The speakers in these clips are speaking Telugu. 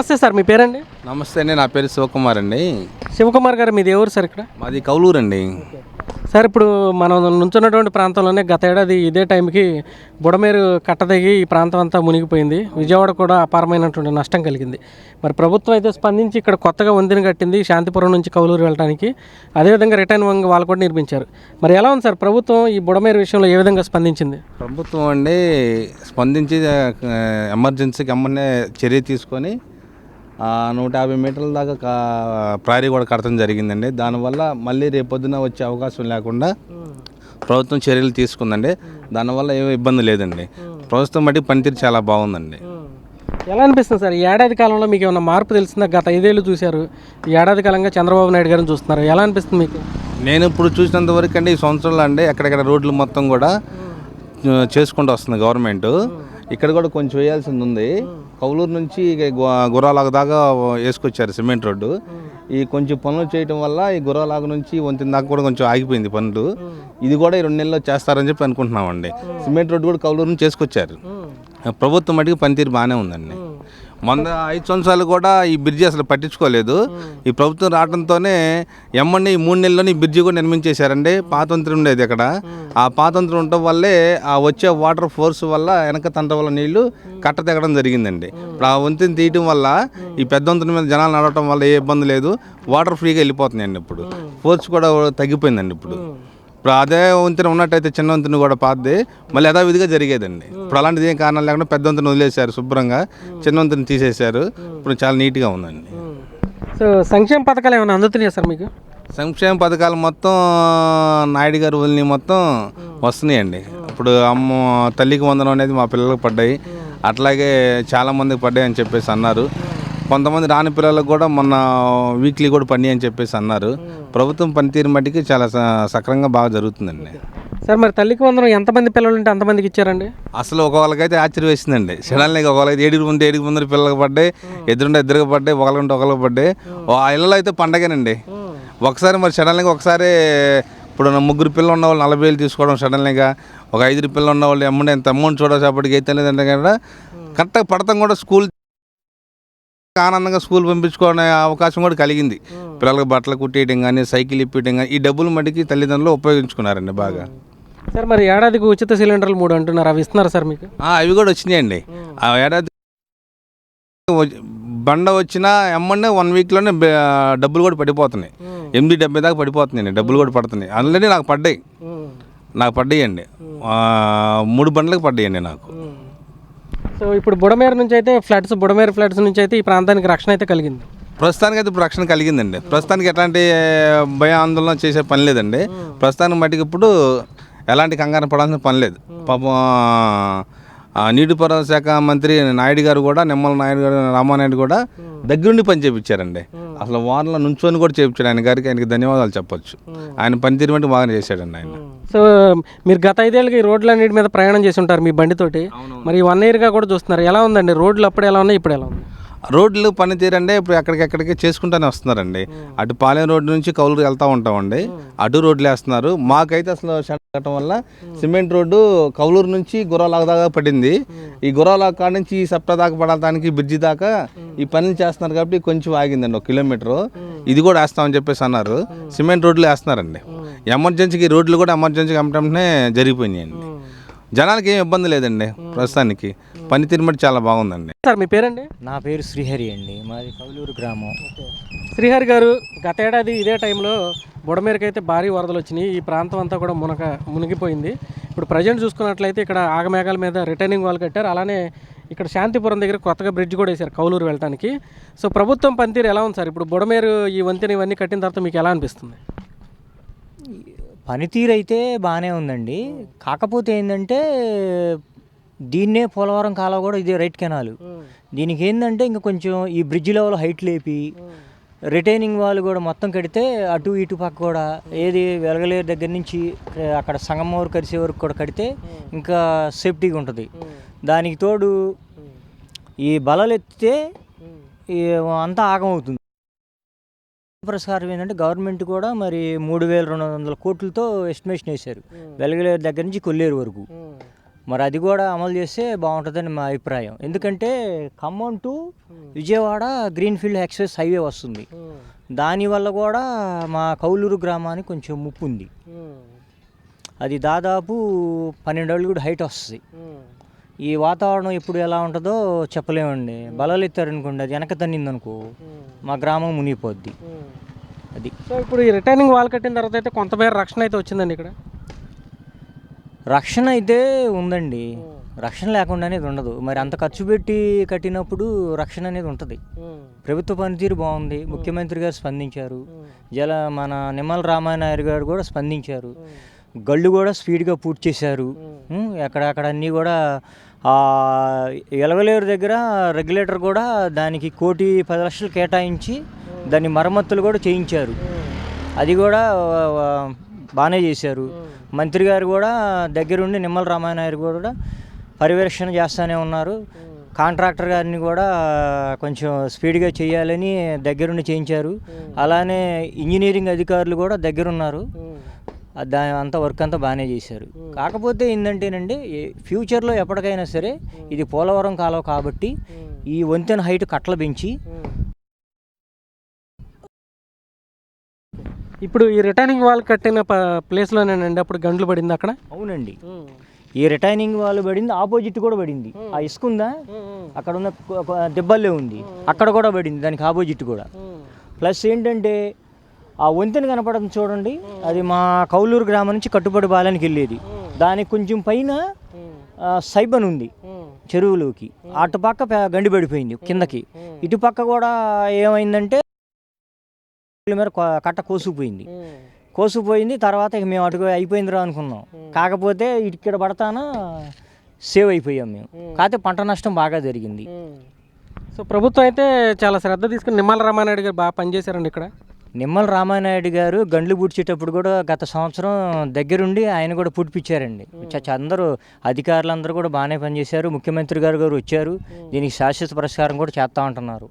నమస్తే సార్ మీ పేరండి? నమస్తే అండి నా పేరు శివకుమార్ అండి. శివకుమార్ గారు మీది ఎవరు సార్ ఇక్కడ? మాది కౌలూరు అండి. సార్ ఇప్పుడు మనం నుంచున్నటువంటి ప్రాంతంలోనే గత ఏడాది ఇదే టైంకి బుడమేరు కట్టదగి ఈ ప్రాంతం అంతా మునిగిపోయింది. విజయవాడ కూడా అపారమైనటువంటి నష్టం కలిగింది. మరి ప్రభుత్వం అయితే స్పందించి ఇక్కడ కొత్తగా వంతెన కట్టింది శాంతిపురం నుంచి కౌలూరు వెళ్ళడానికి అదేవిధంగా రిటర్న్ వంగ వాళ్ళు కూడా నిర్మించారు. మరి ఎలా ఉంది సార్ ప్రభుత్వం ఈ బుడమేరు విషయంలో ఏ విధంగా స్పందించింది? ప్రభుత్వం అండి స్పందించి ఎమర్జెన్సీకి ఎమ్మనే చర్య తీసుకొని నూట యాభై మీటర్ల దాకా ప్రహరీ కూడా కడతం జరిగిందండి. దానివల్ల మళ్ళీ రేపొద్దున వచ్చే అవకాశం లేకుండా ప్రభుత్వం చర్యలు తీసుకుందండి. దానివల్ల ఏమీ ఇబ్బంది లేదండి. ప్రభుత్వం బట్టి పనితీరు చాలా బాగుందండి. ఎలా అనిపిస్తుంది సార్? ఈ ఏడాది కాలంలో మీకు ఏమైనా మార్పు తెలిసిందా? గత ఐదేళ్ళు చూశారు. ఏడాది కాలంగా చంద్రబాబు నాయుడు గారిని చూస్తున్నారు. ఎలా అనిపిస్తుంది మీకు? నేను ఇప్పుడు చూసినంత వరకు అండి ఈ సంవత్సరంలో అండి ఎక్కడెక్కడ రోడ్లు మొత్తం కూడా చేసుకుంటూ వస్తుంది గవర్నమెంట్. ఇక్కడ కూడా కొంచెం వేయాల్సింది ఉంది. కౌలూరు నుంచి గుర్రాలాగు దాకా వేసుకొచ్చారు సిమెంట్ రోడ్డు. ఈ కొంచెం పనులు చేయటం వల్ల ఈ గుర్రాలాగు నుంచి వంతిన దాకా కూడా కొంచెం ఆగిపోయింది పనులు. ఇది కూడా ఈ రెండు నెలల్లో చేస్తారని చెప్పి అనుకుంటున్నామండి. సిమెంట్ రోడ్డు కూడా కౌలూరు నుంచి చేసుకొచ్చారు ప్రభుత్వం మటుకు పనితీరు బాగానే ఉందండి. మొన్న ఐదు సంవత్సరాలు కూడా ఈ బ్రిడ్జి అసలు పట్టించుకోలేదు. ఈ ప్రభుత్వం రావడంతోనే ఎమ్మండి ఈ మూడు నెలల్లోనే ఈ బ్రిడ్జి కూడా నిర్మించేశారండి. పాతంత్రం ఉండేది అక్కడ. ఆ పాతంత్రం ఉండటం వల్లే ఆ వచ్చే వాటర్ ఫోర్స్ వల్ల వెనక తంట వల్ల నీళ్ళు కట్ట తెగడం జరిగిందండి. ఇప్పుడు ఆ వంతెన తీయటం వల్ల ఈ పెద్ద వంతెన మీద జనాలు నడవటం వల్ల ఏ ఇబ్బంది లేదు. వాటర్ ఫ్రీగా వెళ్ళిపోతున్నాయండి ఇప్పుడు. ఫోర్స్ కూడా తగ్గిపోయిందండి ఇప్పుడు. ఇప్పుడు అదే వంతెన ఉన్నట్టయితే చిన్న వంతెన కూడా పాతది. మళ్ళీ యథావిధిగా జరిగేదండి. ఇప్పుడు అలాంటిది ఏం కారణం లేకుండా పెద్ద వంతెన వదిలేశారు శుభ్రంగా. చిన్న వంతెన తీసేశారు. ఇప్పుడు చాలా నీట్గా ఉందండి. సో సంక్షేమ పథకాలు ఏమైనా అందుతున్నాయా సార్ మీకు? సంక్షేమ పథకాలు మొత్తం నాయుడు గారు వదిలిన మొత్తం వస్తున్నాయండి. ఇప్పుడు అమ్మ తల్లికి వందనం అనేది మా పిల్లలకు పడ్డాయి. అట్లాగే చాలా మందికి పడ్డాయి అని చెప్పేసి అన్నారు. కొంతమంది రాని పిల్లలకు కూడా మొన్న వీక్లీ కూడా పడినాయి అని చెప్పేసి అన్నారు. ప్రభుత్వం పనితీరు మట్టికి చాలా సక్రంగా బాగా జరుగుతుందండి. సార్ మరి తల్లికి వందనం ఎంతమంది పిల్లలు ఉంటే అంతమందికి ఇచ్చారండి? అసలు ఒకళ్ళకైతే ఆశ్చర్యం వేసిందండి సడన్గా ఒకళ్ళైతే ఏడుగురు ముందు ఏడుగు ముందు పిల్లలకు పడ్డాయి ఎదురుంటే ఇద్దరికి పడ్డాయి ఒకళ్ళంటే ఒకళ్ళకి పడ్డాయి. ఆ ఇళ్ళలో అయితే పండగేనండి. ఒకసారి మరి సడన్గా ఒకసారి ఇప్పుడు ముగ్గురు పిల్లలు ఉన్న వాళ్ళు నలభై వేలు తీసుకోవడం సడన్గా ఒక ఐదుగురు పిల్లలు ఉన్న వాళ్ళు అమౌంట్ ఎంత అమౌంట్ చూడసేపటికి అయితే లేదంటే కదా కరెక్ట్గా పడతాం కూడా స్కూల్ ఆనందంగా స్కూల్ పంపించుకునే అవకాశం కూడా కలిగింది. పిల్లలకు బట్టలు కుట్టేయడం కానీ సైకిల్ ఇప్పించడం కానీ ఈ డబ్బులు మటుకి తల్లిదండ్రులు ఉపయోగించుకున్నారండి బాగా. సార్ మరి ఏడాదికి ఉచిత సిలిండర్లు మూడు అంటున్నారు. అవి ఇస్తున్నారు సార్ మీకు? అవి కూడా వచ్చినాయండి. ఆ ఏడాది బండ వచ్చిన ఎమ్మండే వన్ వీక్లోనే డబ్బులు కూడా పడిపోతున్నాయి. ఎనిమిది డెబ్బై దాకా పడిపోతున్నాయండి. డబ్బులు కూడా పడుతున్నాయి. ఆల్రెడీ నాకు పడ్డాయి. నాకు పడ్డాయండి. మూడు బండ్లకు పడ్డాయండి నాకు. సో ఇప్పుడు బుడమేరు నుంచి అయితే ఫ్లడ్స్ బుడమేరు ఫ్లడ్స్ నుంచి అయితే ఈ ప్రాంతానికి రక్షణ అయితే కలిగింది. ప్రస్తుతానికి అయితే ఇప్పుడు రక్షణ కలిగిందండి. ప్రస్తుతానికి ఎట్లాంటి భయ ఆందోళన చేసే పని లేదండి. ప్రస్తుతానికి మటుకు ఇప్పుడు ఎలాంటి కంగారు పడాల్సిన పని లేదు. పాపం నీటిపారుదల శాఖ మంత్రి నాయుడు గారు కూడా నిమ్మల నాయుడు గారు రామానాయుడు కూడా దగ్గరుండి పని చేపించారండి. అసలు వారంలో నుంచొని కూడా చేయించాడు ఆయన గారికి ఆయనకి ధన్యవాదాలు చెప్పొచ్చు. ఆయన పనితీరు మట్టి బాగా చేశాడండి ఆయన. సో మీరు గత ఐదేళ్ళకి ఈ రోడ్లన్నిటి మీద ప్రయాణం చేసి ఉంటారు మీ బండితోటి. మరి వన్ ఇయర్గా కూడా చూస్తున్నారు. ఎలా ఉందండి? రోడ్లు అప్పుడు ఎలా ఉన్నాయి? ఇప్పుడు ఎలా ఉంది రోడ్లు పనితీరండి ఇప్పుడు ఎక్కడికెక్కడికి చేసుకుంటూనే వస్తున్నారండి. అటు పాలెం రోడ్డు నుంచి కౌలు వెళ్తూ ఉంటామండి. అటు రోడ్లు వేస్తున్నారు. మాకైతే అసలు కట్టడం వల్ల సిమెంట్ రోడ్డు కౌలూరు నుంచి గుర్రాలాగ దాకా పడింది. ఈ గుర్రాలాగ కాడ నుంచి ఈ సప్తా దాకా పడటానికి బ్రిడ్జి దాకా ఈ పనులు చేస్తున్నారు కాబట్టి కొంచెం ఆగిందండి ఒక కిలోమీటరు. ఇది కూడా వేస్తామని చెప్పేసి అన్నారు. సిమెంట్ రోడ్లు వేస్తున్నారండి. ఎమర్జెన్సీకి రోడ్లు కూడా ఎమర్జెన్సీకి అమ్మటంనే జరిగిపోయినాయండి. జనాలకి ఏం ఇబ్బంది లేదండి ప్రస్తుతానికి. పనితీరు మట్టి చాలా బాగుందండి. సార్ మీ పేరండి? నా పేరు శ్రీహరి అండి మాది కౌలూరు గ్రామం. శ్రీహరి గారు గత ఏడాది ఇదే టైంలో బుడమేరకు అయితే భారీ వరదలు వచ్చినాయి. ఈ ప్రాంతం అంతా కూడా మునక మునిగిపోయింది. ఇప్పుడు ప్రజెంట్ చూసుకున్నట్లయితే ఇక్కడ ఆగమేఘాల మీద రిటర్నింగ్ వాల్ కట్టారు. అలానే ఇక్కడ శాంతిపురం దగ్గర కొత్తగా బ్రిడ్జ్ కూడా వేశారు కౌలూరు వెళ్ళడానికి సో ప్రభుత్వం పనితీరు ఎలా ఉంది సార్? ఇప్పుడు బుడమేరు ఈ వంతెన ఇవన్నీ కట్టిన తర్వాత మీకు ఎలా అనిపిస్తుంది? పనితీరు అయితే బాగానే ఉందండి. కాకపోతే ఏంటంటే దీన్నే పోలవరం కాలువ కూడా ఇదే రైట్ కెనాల్. దీనికి ఏంటంటే ఇంకా కొంచెం ఈ బ్రిడ్జ్ లెవెల్ హైట్ లేపి రిటైనింగ్ వాళ్ళు కూడా మొత్తం కడితే అటు ఇటు పక్క కూడా ఏది వెలగలేరు దగ్గర నుంచి అక్కడ సంగం వరకు కలిసే వరకు కూడా కడితే ఇంకా సేఫ్టీగా ఉంటుంది. దానికి తోడు ఈ బలలు ఎత్తితే అంతా ఆగమవుతుంది ప్రసారం ఏంటంటే గవర్నమెంట్ కూడా మరి మూడు వేల రెండు వందల కోట్లతో ఎస్టిమేషన్ వేశారు. వెలగలేరు దగ్గర నుంచి కొల్లేరు వరకు. మరి అది కూడా అమలు చేస్తే బాగుంటుందని మా అభిప్రాయం. ఎందుకంటే Khammam to Vijayawada greenfield express highway వస్తుంది. దానివల్ల కూడా మా కౌలూరు గ్రామానికి కొంచెం ముప్పు ఉంది. అది దాదాపు పన్నెండు అడుగులు హైట్ వస్తుంది. ఈ వాతావరణం ఎప్పుడు ఎలా ఉంటుందో చెప్పలేమండి. బలాలు ఎత్తారనుకోండి అది వెనక తన్నింది అనుకో మా గ్రామం మునిగిపోద్ది. అది. సో ఇప్పుడు ఈ రిటర్నింగ్ వాల్ కట్టిన తర్వాత అయితే కొంతమేర రక్షణ అయితే వచ్చిందండి ఇక్కడ? రక్షణ అయితే ఉందండి. రక్షణ లేకుండా అనేది ఉండదు. మరి అంత ఖర్చు పెట్టి కట్టినప్పుడు రక్షణ అనేది ఉంటుంది. ప్రభుత్వ పనితీరు బాగుంది. ముఖ్యమంత్రి గారు స్పందించారు. జల మన నిమ్మల రామానాయుడు గారు కూడా స్పందించారు. గళ్ళు కూడా స్పీడ్గా పూర్తి చేశారు. ఉం, ఎక్కడక్కడ అన్నీ కూడా ఎలగలేరు ఎలవలేరు దగ్గర రెగ్యులేటర్ కూడా దానికి కోటి పది లక్షలు కేటాయించి దాని మరమ్మతులు కూడా చేయించారు. అది కూడా బాగానే చేశారు. మంత్రి గారు కూడా దగ్గరుండి నిమ్మల రామానాయుడు కూడా పర్యవేక్షణ చేస్తూనే ఉన్నారు. కాంట్రాక్టర్ గారిని కూడా కొంచెం స్పీడ్గా చేయాలని దగ్గరుండి చేయించారు. అలానే ఇంజనీరింగ్ అధికారులు కూడా దగ్గరున్నారు. ఆ దా అంతా వర్క్ అంతా బాగానే చేశారు. కాకపోతే ఏంటంటేనండి ఫ్యూచర్లో ఎప్పటికైనా సరే ఇది పోలవరం కాలువ కాబట్టి ఈ వంతెన హైట్ కట్టలు పెంచి ఇప్పుడు ఈ రిటర్నింగ్ వాల్ కట్టిన ప్లేస్లోనేనండి అప్పుడు గంటలు పడింది అక్కడ? అవునండి. ఈ రిటైనింగ్ వాళ్ళు పడింది ఆపోజిట్ కూడా పడింది. ఆ ఇసుక ఉందా? అక్కడ ఉన్న దెబ్బల్లే ఉంది. అక్కడ కూడా పడింది దానికి ఆపోజిట్ కూడా. ప్లస్ ఏంటంటే ఆ వంతెన కనపడడం చూడండి. అది మా కౌలూరు గ్రామం నుంచి కట్టుబడి బాలానికి వెళ్ళేది. దానికి కొంచెం పైన సైబన్ ఉంది చెరువులోకి. అటుపక్క గండి పడిపోయింది కిందకి. ఇటుపక్క కూడా ఏమైందంటే మీద కట్ట కోసుకుపోయింది. కోసుకుపోయింది తర్వాత ఇక మేము అటు అయిపోయిందిరా అనుకున్నాం. కాకపోతే ఇక్కడ పడతానా సేవ్ అయిపోయాం మేము. కాకపోతే పంట నష్టం బాగా జరిగింది. సో ప్రభుత్వం అయితే చాలా శ్రద్ధ తీసుకుని నిమ్మల రామానాయుడు గారు బాగా పనిచేశారండి ఇక్కడ. నిమ్మల రామానాయుడు గారు గండ్లు పూడ్చేటప్పుడు కూడా గత సంవత్సరం దగ్గరుండి ఆయన కూడా చ- అందరూ అధికారులందరూ కూడా బాగానే పనిచేశారు. ముఖ్యమంత్రి గారు గారు వచ్చారు. దీనికి శాశ్వత పరిష్కారం కూడా చేస్తా ఉంటున్నారు.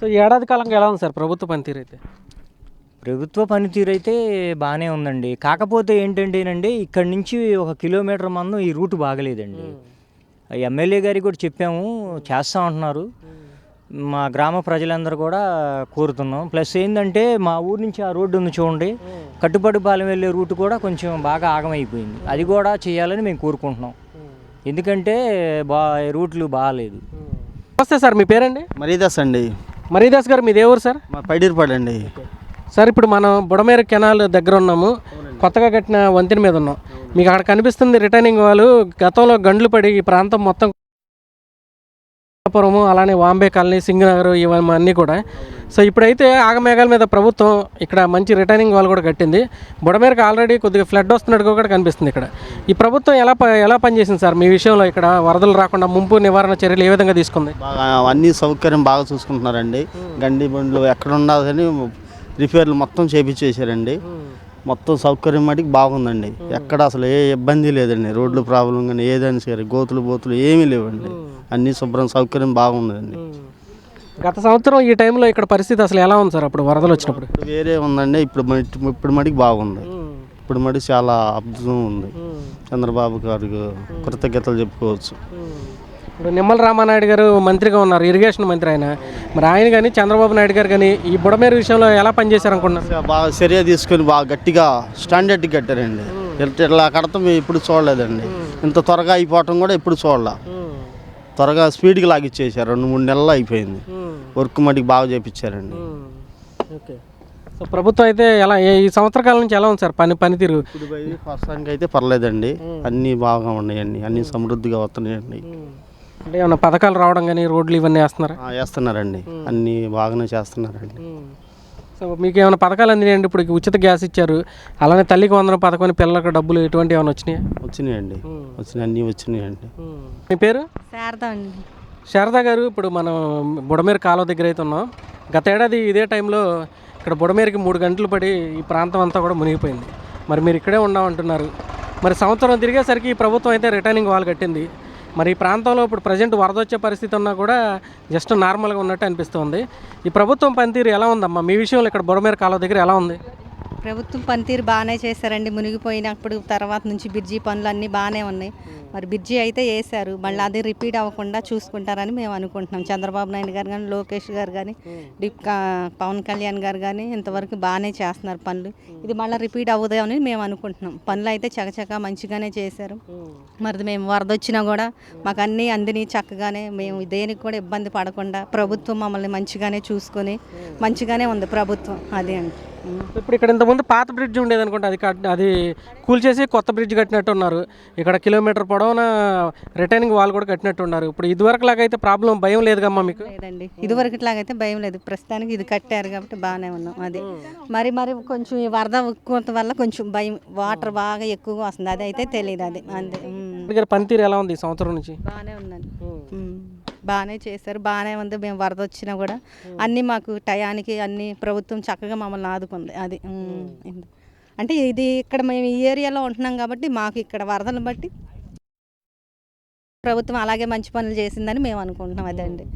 సో ఏడాది కాలంగా ఎలా ఉంది సార్ ప్రభుత్వ పనితీరు అయితే? ప్రభుత్వ పనితీరు అయితే బాగానే ఉందండి. కాకపోతే ఏంటంటేనండి ఇక్కడి నుంచి ఒక కిలోమీటర్ మందం ఈ రూట్ బాగలేదండి. ఎమ్మెల్యే గారికి కూడా చెప్పాము చేస్తా ఉంటున్నారు. మా గ్రామ ప్రజలందరూ కూడా కోరుతున్నాం. ప్లస్ ఏంటంటే మా ఊరు నుంచి ఆ రోడ్డు ఉంది చూడండి. కట్టుబడి పాలెం వెళ్ళే రూట్ కూడా కొంచెం బాగా ఆగమైపోయింది. అది కూడా చేయాలని మేము కోరుకుంటున్నాం. ఎందుకంటే బా రూట్లు బాగాలేదు. నమస్తే సార్ మీ పేరండి? మరీదాస్ అండి. మరీదాస్ గారు మీది ఏ ఊరు సార్? మా పైడిరిపాడు అండి. సార్ ఇప్పుడు మనం బుడమేరు కెనాల్ దగ్గర ఉన్నాము. కొత్తగా కట్టిన వంతెన మీద ఉన్నాం. మీకు అక్కడ కనిపిస్తుంది రిటర్నింగ్ వాళ్ళు గతంలో గండ్లు పడి ఈ ప్రాంతం మొత్తం పురము అలానే వాంబే కాలనీ సింగనగర్ ఇవన్నీ కూడా. సో ఇప్పుడైతే ఆగమేఘాల మీద ప్రభుత్వం ఇక్కడ మంచి రిటర్నింగ్ వాళ్ళు కూడా కట్టింది. బుడమేరకు ఆల్రెడీ కొద్దిగా ఫ్లడ్ వస్తున్నట్టుగా కూడా కనిపిస్తుంది ఇక్కడ. ఈ ప్రభుత్వం ఎలా ప- ఎలా పనిచేసింది సార్ మీ విషయంలో ఇక్కడ? వరదలు రాకుండా ముంపు నివారణ చర్యలు ఏ విధంగా తీసుకుంది? అన్ని సౌకర్యం బాగా చూసుకుంటున్నారండి. గండి బండ్లు ఎక్కడ ఉన్నా కానీ రిపేర్లు మొత్తం చేపించేశారండి మొత్తం సౌకర్యం మటుకు బాగుందండి. ఎక్కడ అసలు ఏ ఇబ్బంది లేదండి. రోడ్లు ప్రాబ్లం కానీ ఏదైనా సరే గోతులు బోతులు ఏమీ లేవండి. అన్ని శుభ్రం సౌకర్యం బాగుందండి. గత సంవత్సరం ఈ టైంలో ఇక్కడ పరిస్థితి అసలు ఎలా ఉంది సార్ అప్పుడు వరదలు వచ్చినప్పుడు? వేరే ఉందండి. ఇప్పుడు ఇప్పుడు మటుకు బాగుంది. ఇప్పుడు మటుకు చాలా అద్భుతం ఉంది. చంద్రబాబు గారికి కృతజ్ఞతలు చెప్పుకోవచ్చు. ఇప్పుడు నిమ్మల రామానాయుడు గారు మంత్రిగా ఉన్నారు ఇరిగేషన్ మంత్రి ఆయన. మరి ఆయన కానీ చంద్రబాబు నాయుడు గారు కానీ ఈ బుడమేరు విషయంలో ఎలా పనిచేశారు అనుకుంటున్నారు ఇంకా బాగా చర్య తీసుకొని బాగా గట్టిగా స్టాండర్డ్ కట్టారండి. ఇట్లా- కడతాం మేము ఎప్పుడు చూడలేదండి. ఇంత త్వరగా అయిపోవటం కూడా ఎప్పుడు చూడలే. త్వరగా స్పీడ్కి లాగిచ్చేసారు రెండు మూడు నెలలు అయిపోయింది. వర్క్ మటుకు బాగా చేపించారండి. ఓకే. సో ప్రభుత్వం అయితే ఎలా ఈ సంవత్సర కాలం నుంచి ఎలా ఉంది సార్ పని పనితీరు? ఇప్పుడు ప్రస్తుతానికి అయితే పర్లేదండి. అన్నీ బాగా ఉన్నాయండి అన్నీ సమృద్ధిగా వస్తున్నాయండి. అంటే ఏమైనా పథకాలు రావడం కానీ రోడ్లు ఇవన్నీ వేస్తున్నారా? ఆ, వేస్తున్నారండి. అన్నీ బాగానే చేస్తున్నారండి. సో మీకు ఏమైనా పథకాలు అందినాయండి? ఇప్పుడు ఉచిత గ్యాస్ ఇచ్చారు. అలానే తల్లికి వందన పథకం పిల్లలకు డబ్బులు ఎటువంటి ఏమైనా వచ్చినాయా? వచ్చినాయండి. వచ్చినాయి అన్నీ వచ్చినాయండి. మీ పేరు? శారద అండి. శారదా గారు ఇప్పుడు మనం బుడమేరు కాలువ దగ్గర అయితే ఉన్నాం. గత ఏడాది ఇదే టైంలో ఇక్కడ బుడమేరుకి మూడు గంటలు పడి ఈ ప్రాంతం అంతా కూడా మునిగిపోయింది. మరి మీరు ఇక్కడే ఉన్నామంటున్నారు మరి సంవత్సరం తిరిగేసరికి ఈ ప్రభుత్వం అయితే రిటర్నింగ్ వాల్ కట్టింది. మరి ఈ ప్రాంతంలో ఇప్పుడు ప్రజెంట్ వరద వచ్చే పరిస్థితి ఉన్నా కూడా జస్ట్ నార్మల్గా ఉన్నట్టు అనిపిస్తుంది. ఈ ప్రభుత్వం పనితీరు ఎలా ఉందమ్మా? మీ విషయంలో ఇక్కడ బుడమేరు కాలువ దగ్గర ఎలా ఉంది? ప్రభుత్వం పనితీరు బాగానే చేశారండి. మునిగిపోయినప్పుడు తర్వాత నుంచి బ్రిడ్జి పనులు అన్నీ బాగానే ఉన్నాయి. మరి బ్రిడ్జి అయితే వేశారు. మళ్ళీ అది రిపీట్ అవ్వకుండా చూసుకుంటారని మేము అనుకుంటున్నాం. చంద్రబాబు నాయుడు గారు కానీ లోకేష్ గారు కానీ డిప్ పవన్ కళ్యాణ్ గారు కానీ ఇంతవరకు బాగానే చేస్తున్నారు పనులు. ఇది మళ్ళీ రిపీట్ అవ్వదేమని మేము అనుకుంటున్నాం. పనులు అయితే చకచకా మంచిగానే చేశారు. మరి మేము వరద వచ్చినా కూడా మాకు అన్నీ అందిని చక్కగానే మేము దేనికి కూడా ఇబ్బంది పడకుండా ప్రభుత్వం మమ్మల్ని మంచిగానే చూసుకొని మంచిగానే ఉంది ప్రభుత్వం. అది అండి. ఇప్పుడు ఇక్కడ ఇంతకుముందు పాత బ్రిడ్జ్ ఉండేది అనుకుంటా అది అది కూల్చేసి కొత్త బ్రిడ్జ్ కట్టినట్టు ఉన్నారు ఇక్కడ కిలోమీటర్ పొడవున రిటైనింగ్ వాల్ కూడా కట్టినట్టు ఉన్నారు ఇప్పుడు ఇదివరకు లాగా అయితే ప్రాబ్లం భయం లేదుగమ్మా మీకు? లేదండి. ఇదివరకులాగైతే భయం లేదు. ప్రస్తుతానికి ఇది కట్టారు కాబట్టి బాగానే ఉన్నాం అది. మరి మరి కొంచెం ఈ వరద ఎక్కువ వల్ల కొంచెం భయం వాటర్ బాగా ఎక్కువగా వస్తుంది. అది అయితే తెలియదు అది. అంతే. దగ్గర పనితీరు ఎలా ఉంది ఈ సంవత్సరం నుంచి? బాగానే ఉందండి. బాగానే చేశారు. బాగానే ఉంది. మేము వరద వచ్చినా కూడా అన్నీ మాకు టయానికి అన్ని ప్రభుత్వం చక్కగా మమ్మల్ని ఆదుకుంది. అది. అంటే ఇది ఇక్కడ మేము ఈ ఏరియాలో ఉంటున్నాం కాబట్టి మాకు ఇక్కడ వరదలను బట్టి ప్రభుత్వం అలాగే మంచి పనులు చేసిందని మేము అనుకుంటున్నాం అదండి.